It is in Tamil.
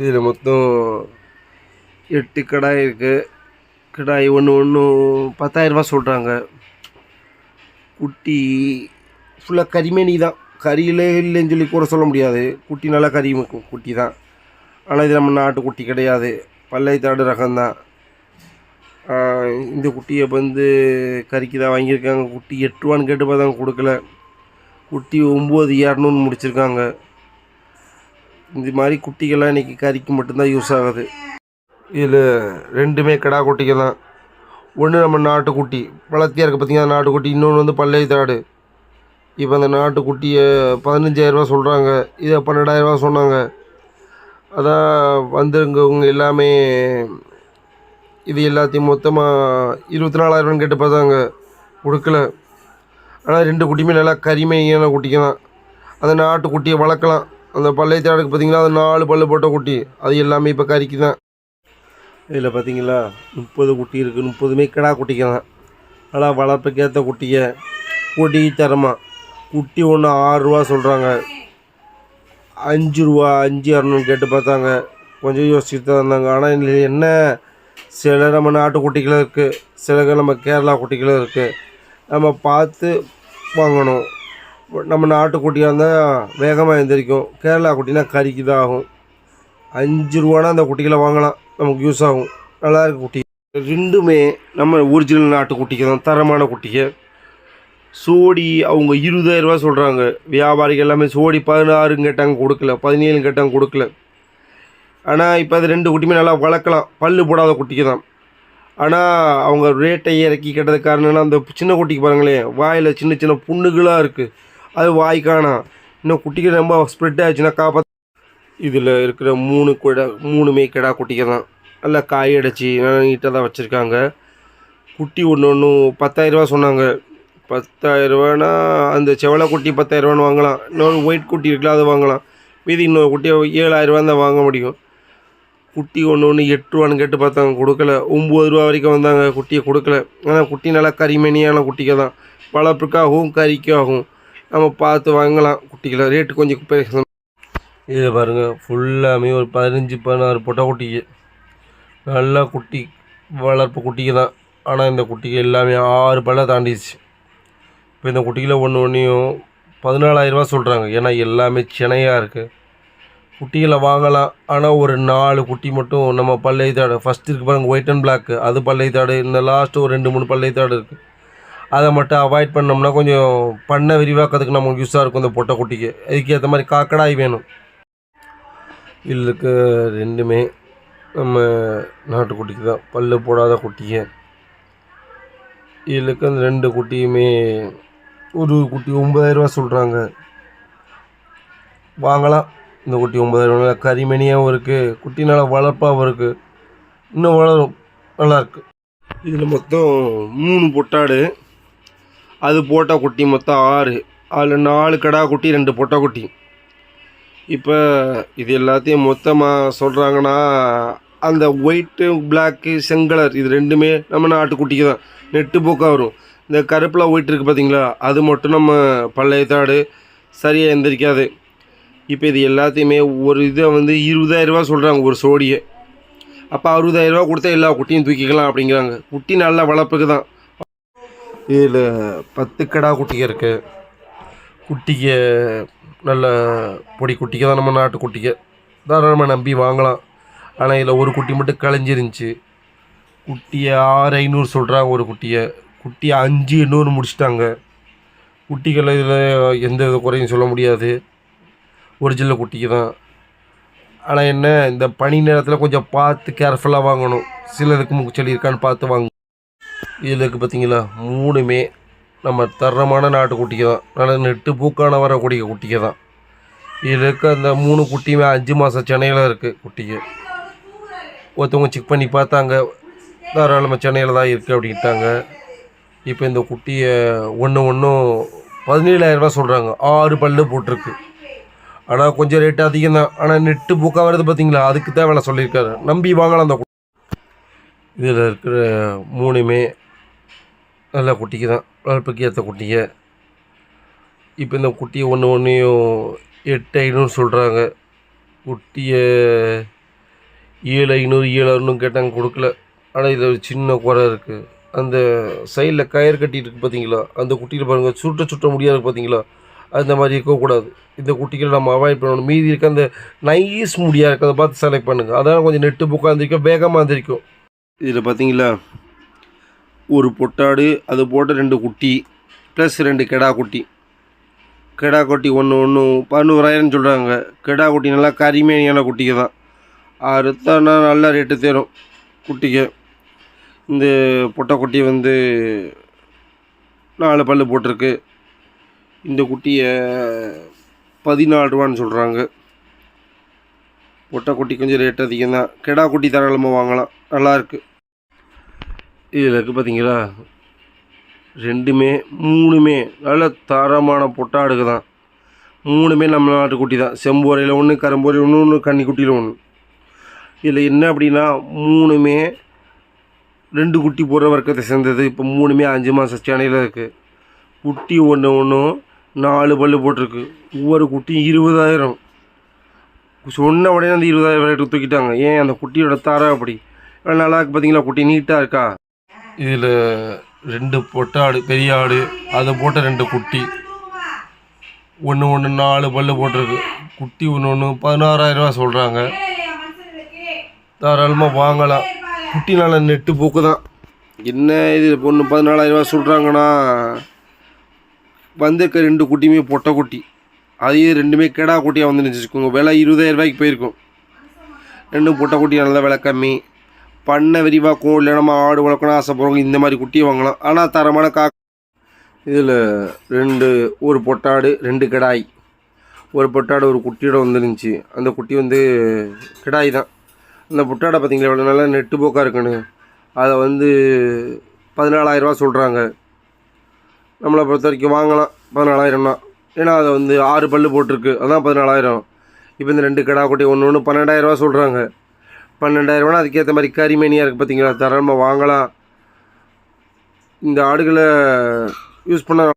இதில் மொத்தம் எட்டு கடாய் இருக்குது கடாய் ஒன்று ஒன்று பத்தாயிரரூபா சொல்கிறாங்க குட்டி ஃபுல்லாக கறிமேனி தான். கறியிலே இல்லைன்னு சொல்லி கூட சொல்ல முடியாது. குட்டி நல்லா கறி குட்டி தான். ஆனால் இது நம்ம நாட்டு குட்டி கிடையாது. பல்லைத்தாடு ரகம்தான். இந்த குட்டியை வந்து கறிக்கு தான் வாங்கியிருக்காங்க. குட்டி எட்டு ரூபான்னு கேட்டு பார்த்தாங்க கொடுக்கல. குட்டி ஒம்பது இரநூறு முடிச்சிருக்காங்க. இந்த மாதிரி குட்டிகள்லாம் இன்றைக்கி கறிக்கு மட்டும்தான் யூஸ் ஆகுது. இதில் ரெண்டுமே கிடா குட்டிகள் தான். ஒன்று நம்ம நாட்டுக்குட்டி. வளர்த்தியாக இருக்குது பார்த்திங்கன்னா நாட்டுக்குட்டி. இன்னொன்று வந்து பல்லை தாடு இப்போ அந்த நாட்டுக்குட்டியை பதினஞ்சாயிரரூபா சொல்கிறாங்க இதை பன்னெண்டாயிரரூபா சொன்னாங்க. அதான் வந்துருங்கவங்க எல்லாமே இது எல்லாத்தையும் மொத்தமாக இருபத்தி நாலாயிரம்னு கேட்டு பார்த்தாங்க. கொடுக்கல. ஆனால் ரெண்டு குட்டியுமே நல்லா கரிமையான குட்டிங்க தான். அந்த நாட்டுக்குட்டியை வளர்க்கலாம். அந்த பல்லை பார்த்தீங்கன்னா பார்த்தீங்களா? அது நாலு பல்லு போட்ட குட்டி. அது எல்லாமே இப்போ கறிக்கு தான் இதில் பார்த்தீங்களா? முப்பது குட்டி இருக்குது முப்பதுமே கிடா குட்டிங்க தான் நல்லா வளர்ப்புக்கு ஏற்ற குட்டியை குட்டி தரமா குட்டி ஒன்று ஆறுரூவா சொல்கிறாங்க அஞ்சு ரூபா அஞ்சு இரநூறு கேட்டு பார்த்தாங்க. கொஞ்சம் யோசிச்சுட்டு தான் இருந்தாங்க ஆனால் இதில் என்ன சில நம்ம நாட்டு குட்டிகளும் இருக்குது சில நம்ம கேரளா குட்டிகளும் இருக்குது நம்ம பார்த்து வாங்கணும். நம்ம நாட்டுக்குட்டியாக இருந்தால் வேகமாக எந்திரிக்கும். கேரளா குட்டினா கறிக்கு தான் ஆகும் அஞ்சு ரூபானா அந்த குட்டிகளை வாங்கலாம். நமக்கு யூஸ் ஆகும். நல்லா இருக்கு குட்டி. ரெண்டுமே நம்ம ஒரிஜினல் நாட்டு குட்டிக்கு தான். தரமான குட்டிக்கு சோடி அவங்க இருபதாயிரரூபா சொல்கிறாங்க வியாபாரிகள் எல்லாமே சோடி பதினாறுன்னு கேட்டாங்க கொடுக்கல. பதினேழு கேட்டாங்க கொடுக்கல. ஆனால் இப்போ அது ரெண்டு குட்டியுமே நல்லா வளர்க்கலாம். பல்லு போடாத குட்டிக்கு தான். ஆனால் அவங்க ரேட்டை இறக்கி கேட்டது காரணம்னா அந்த சின்ன குட்டிக்கு பாருங்களேன். வாயில் சின்ன சின்ன புண்ணுகளாக இருக்குது அது வாய் காணும் இன்னும் குட்டிக்கு ரொம்ப ஸ்ப்ரெட் ஆச்சுன்னா காப்பாற்ற இதில் இருக்கிற மூணு கிடா மூணுமே கிடா குட்டிங்க தான் நல்லா காய் அடைச்சி நல்லா நீட்டாக தான் வச்சுருக்காங்க. குட்டி ஒன்று ஒன்று பத்தாயிரரூபா சொன்னாங்க. பத்தாயிரரூவானா அந்த செவலை குட்டி பத்தாயிரரூவான்னு வாங்கலாம். இன்னொரு ஒயிட் குட்டி இருக்குல்ல அதை வாங்கலாம். மீதி இன்னொரு குட்டியை ஏழாயிரரூபா தான் வாங்க முடியும். குட்டி ஒன்று ஒன்று எட்டு ரூபான்னு கேட்டு பார்த்தாங்க கொடுக்கல. ஒம்பது ரூபா வரைக்கும் வந்தாங்க குட்டியை கொடுக்கல. ஆனால் குட்டி நல்லா கறிமணியான குட்டிங்க தான் வளர்ப்புக்காகவும் கறிக்காகும் நம்ம பார்த்து வாங்கலாம். குட்டிகளை. ரேட்டு கொஞ்சம் பேசணும் இதை பாருங்கள் ஃபுல்லாமே ஒரு பதினஞ்சு பதினாறு பொட்டை குட்டிக்கு நல்லா குட்டி. வளர்ப்பு குட்டிக்கு தான். ஆனால் இந்த குட்டிக்கு எல்லாமே ஆறு பல்ல தாண்டிடுச்சு இப்போ இந்த குட்டியில் ஒன்று ஒன்றையும் பதினாலாயிரரூபா சொல்கிறாங்க ஏன்னா எல்லாமே சினையாக இருக்குது குட்டிகளை வாங்கலாம். ஆனால் ஒரு நாலு குட்டி மட்டும் நம்ம பல்லை தாடு ஃபஸ்ட் இருக்கு பாருங்கள் ஒயிட் அண்ட் பிளாக் அது பல்லை தாடு இந்த லாஸ்ட்டு ஒரு ரெண்டு மூணு பல்லை தாடு இருக்குது அதை மட்டும் அவாய்ட் பண்ணோம்னா கொஞ்சம் பண்ண விரிவாக்கிறதுக்கு நமக்கு யூஸாக இருக்கும் இந்த பொட்டை குட்டிக்கு. அதுக்கு ஏற்ற மாதிரி காக்கடாய் வேணும். இல்லுக்கு ரெண்டுமே நம்ம நாட்டுக்குட்டிக்கு தான். பல்லு போடாத குட்டிங்க. இதுக்கு அந்த ரெண்டு குட்டியுமே ஒரு குட்டி ஒம்பதாயிரரூவா சொல்கிறாங்க வாங்கலாம். இந்த குட்டி ஒம்பதாயிரரூவா கரிமணியாகவும் இருக்குது குட்டி நல்லா வளர்ப்பாகவும் இருக்குது இன்னும் வளரும். நல்லாயிருக்கு இதில் மொத்தம் மூணு பொட்டாடு. அது போட்ட குட்டி மொத்தம் ஆறு. அதில் நாலு கடா குட்டி ரெண்டு பொட்டை குட்டி. இப்போ இது எல்லாத்தையும் மொத்தமாக சொல்கிறாங்கன்னா அந்த ஒயிட்டு பிளாக்கு செங்கலர் இது ரெண்டுமே நம்ம நாட்டுக்குட்டிக்கு தான். நெட்டு போக்காக வரும். இந்த கருப்பில் ஒயிட் இருக்குது பார்த்தீங்களா அது மட்டும் நம்ம பழையத்தாடு சரியாக எந்திரிக்காது. இப்போ இது எல்லாத்தையுமே ஒரு இதை வந்து இருபதாயிரரூபா சொல்கிறாங்க ஒரு சோடியை. அப்போ அறுபதாயிரரூபா கொடுத்தா எல்லா குட்டியும் தூக்கிக்கலாம் அப்படிங்கிறாங்க. குட்டி நல்ல வளர்ப்புக்கு தான். இதில் பத்து கடா குட்டிங்க இருக்குது குட்டிக்கு நல்ல பொடி குட்டிக்கு தான் நம்ம நாட்டு குட்டிக்கு தாராளமாக நம்பி வாங்கலாம். ஆனால் இதில் ஒரு குட்டி மட்டும் களைஞ்சிருந்துச்சு குட்டியை ஆறு ஐநூறு சொல்கிறாங்க ஒரு குட்டியை. குட்டியை அஞ்சு எண்ணூறு முடிச்சிட்டாங்க. குட்டிகளை இதில் எந்த வித குறையும் சொல்ல முடியாது. ஒரிஜினல் குட்டிக்கு தான். ஆனால் என்ன இந்த பனி நேரத்தில் கொஞ்சம் பார்த்து கேர்ஃபுல்லாக வாங்கணும். சிலதுக்கு மூக்குச்சளி இருக்கான்னு பார்த்து வாங்க இதில் இருக்குது பார்த்தீங்களா? மூணுமே நம்ம தரமான நாட்டு குட்டிக்கு தான். நல்ல நெட்டு பூக்கான வரக்கூடிய குட்டிக்கு தான். இதில் இருக்க அந்த மூணு குட்டியுமே அஞ்சு மாதம் சென்னையில் இருக்குது குட்டிக்கு ஒருத்தவங்க செக் பண்ணி பார்த்தாங்க. தாராளமாக சென்னையில் தான் இருக்குது அப்படின்ட்டாங்க. இப்போ இந்த குட்டியை ஒன்று ஒன்றும் பதினேழாயிரரூபா சொல்கிறாங்க ஆறு பல்லு போட்டிருக்கு. ஆனால் கொஞ்சம் ரேட்டு அதிகம் தான். ஆனால் நெட்டு பூக்காக வருது பார்த்தீங்களா? அதுக்கு தான் வேலை சொல்லியிருக்காரு. நம்பி வாங்கலாம் அந்த இதில் இருக்கிற மூணுமே நல்ல குட்டிக்கு தான். வளர்ப்புக்கு ஏற்ற குட்டிங்க இப்போ இந்த குட்டியை ஒன்று ஒன்றையும் எட்டு ஐநூறு சொல்கிறாங்க குட்டியை ஏழு ஐநூறு ஏழு அறுநூறு கேட்டாங்க கொடுக்கல. ஆனால் இதில் ஒரு சின்ன குறை இருக்குது அந்த சைடில் கயிறு கட்டிட்டு இருக்கு பார்த்தீங்களா அந்த குட்டியில் பாருங்கள் சுட்ட சுட்ட முடியாது பார்த்தீங்களா அந்த மாதிரி இருக்கக்கூடாது இந்த குட்டிகளை நம்ம அவாய்ட் பண்ணணும். மீதி இருக்க அந்த நைஸ் முடியாக இருக்கிறத பார்த்து செலக்ட் பண்ணுங்கள் அதெல்லாம் கொஞ்சம் நெட்டு புக்காக இருந்திருக்கும் வேகமாக இருந்திருக்கும். இதில் பார்த்தீங்களா ஒரு பொட்டாடு அது போட்ட ரெண்டு குட்டி ப்ளஸ் ரெண்டு கெடா குட்டி. கெடா குட்டி ஒன்று ஒன்று பதினோராயிரம் சொல்கிறாங்க கெடா குட்டி நல்லா கரிமேனியான குட்டிக்கு தான். அறுத்தானா நல்ல ரேட்டு தேரும் குட்டிக்கு. இந்த பொட்டை குட்டி வந்து நாலு பல்லு போட்டிருக்கு. இந்த குட்டியை பதினாலு ரூபான்னு சொல்கிறாங்க பொட்டை குட்டி கொஞ்சம் ரேட் அதிகம் தான். கெடா குட்டி தாராளமாக வாங்கலாம். நல்லாயிருக்கு இதில் இருக்குது பார்த்தீங்களா? ரெண்டுமே மூணுமே நல்ல தரமான பொட்டாடுக்கு தான். மூணுமே நம்ம நாட்டு குட்டி தான். செம்போரையில் ஒன்று கரும்போரையில் ஒன்று ஒன்று கன்னிக்குட்டியில் ஒன்று இதில் என்ன அப்படின்னா மூணுமே ரெண்டு குட்டி போடுற வர்க்கத்தை சேர்ந்தது. இப்போ மூணுமே அஞ்சு மாதம் சேனையில் இருக்குது குட்டி ஒன்று ஒன்றும் நாலு பல்லு போட்டிருக்கு. ஒவ்வொரு குட்டியும் இருபதாயிரம். சொன்ன உடனே அந்த இருபதாயிரம் ரேட்டு தூக்கிட்டாங்க. ஏன் அந்த குட்டியோட தரம் அப்படி? நல்லா பார்த்தீங்களா? குட்டி நீட்டாக இருக்கா? இதில் ரெண்டு பொட்டாடு பெரிய ஆடு அதை போட்ட ரெண்டு குட்டி. ஒன்று ஒன்று நாலு பல்லு போட்டிருக்கு. குட்டி ஒன்று ஒன்று பதினாறாயிரரூவா சொல்கிறாங்க தாராளமாக வாங்கலாம். குட்டி நல்ல நெட்டு போக்கு தான். என்ன இது ஒன்று பதினாலாயிரரூவா சொல்கிறாங்கன்னா வந்திருக்க ரெண்டு குட்டியுமே பொட்டை குட்டி. அதையே ரெண்டுமே கெடா குட்டியாக வந்து வச்சுக்கோங்க விலை இருபதாயிரம் ரூபாய்க்கு போயிருக்கும். ரெண்டும் பொட்டை குட்டி நல்ல விலை கம்மி. பண்ணை விரிவாக்கும் இல்லை நம்ம ஆடு வளர்க்கணும் ஆசைப்படுறவங்க இந்த மாதிரி குட்டியை வாங்கலாம். ஆனால் தரமான கா இதில் ரெண்டு ஒரு பொட்டாடு ரெண்டு கிடாய். ஒரு பொட்டாடு ஒரு குட்டியோட வந்துருந்துச்சு. அந்த குட்டி வந்து கிடாய் தான். அந்த பொட்டாடை பார்த்தீங்களா எவ்வளோ நல்லா நெட்டு போக்காக இருக்குன்னு அதை வந்து பதினாலாயிரரூவா சொல்கிறாங்க நம்மளை பொறுத்த வரைக்கும் வாங்கலாம் பதினாலாயிரம்னா. ஏன்னா அதை வந்து ஆறு பல்லு போட்டிருக்கு. அதான் பதினாலாயிரம். இப்போ இந்த ரெண்டு கிடா குட்டி ஒன்று ஒன்று பன்னெண்டாயிரரூவா சொல்கிறாங்க பன்னெண்டாயிரரூவா அதுக்கேற்ற மாதிரி கரிமேனியாக இருக்குது பார்த்தீங்களா தரமாக வாங்கலாம். இந்த ஆடுகளை யூஸ் பண்ண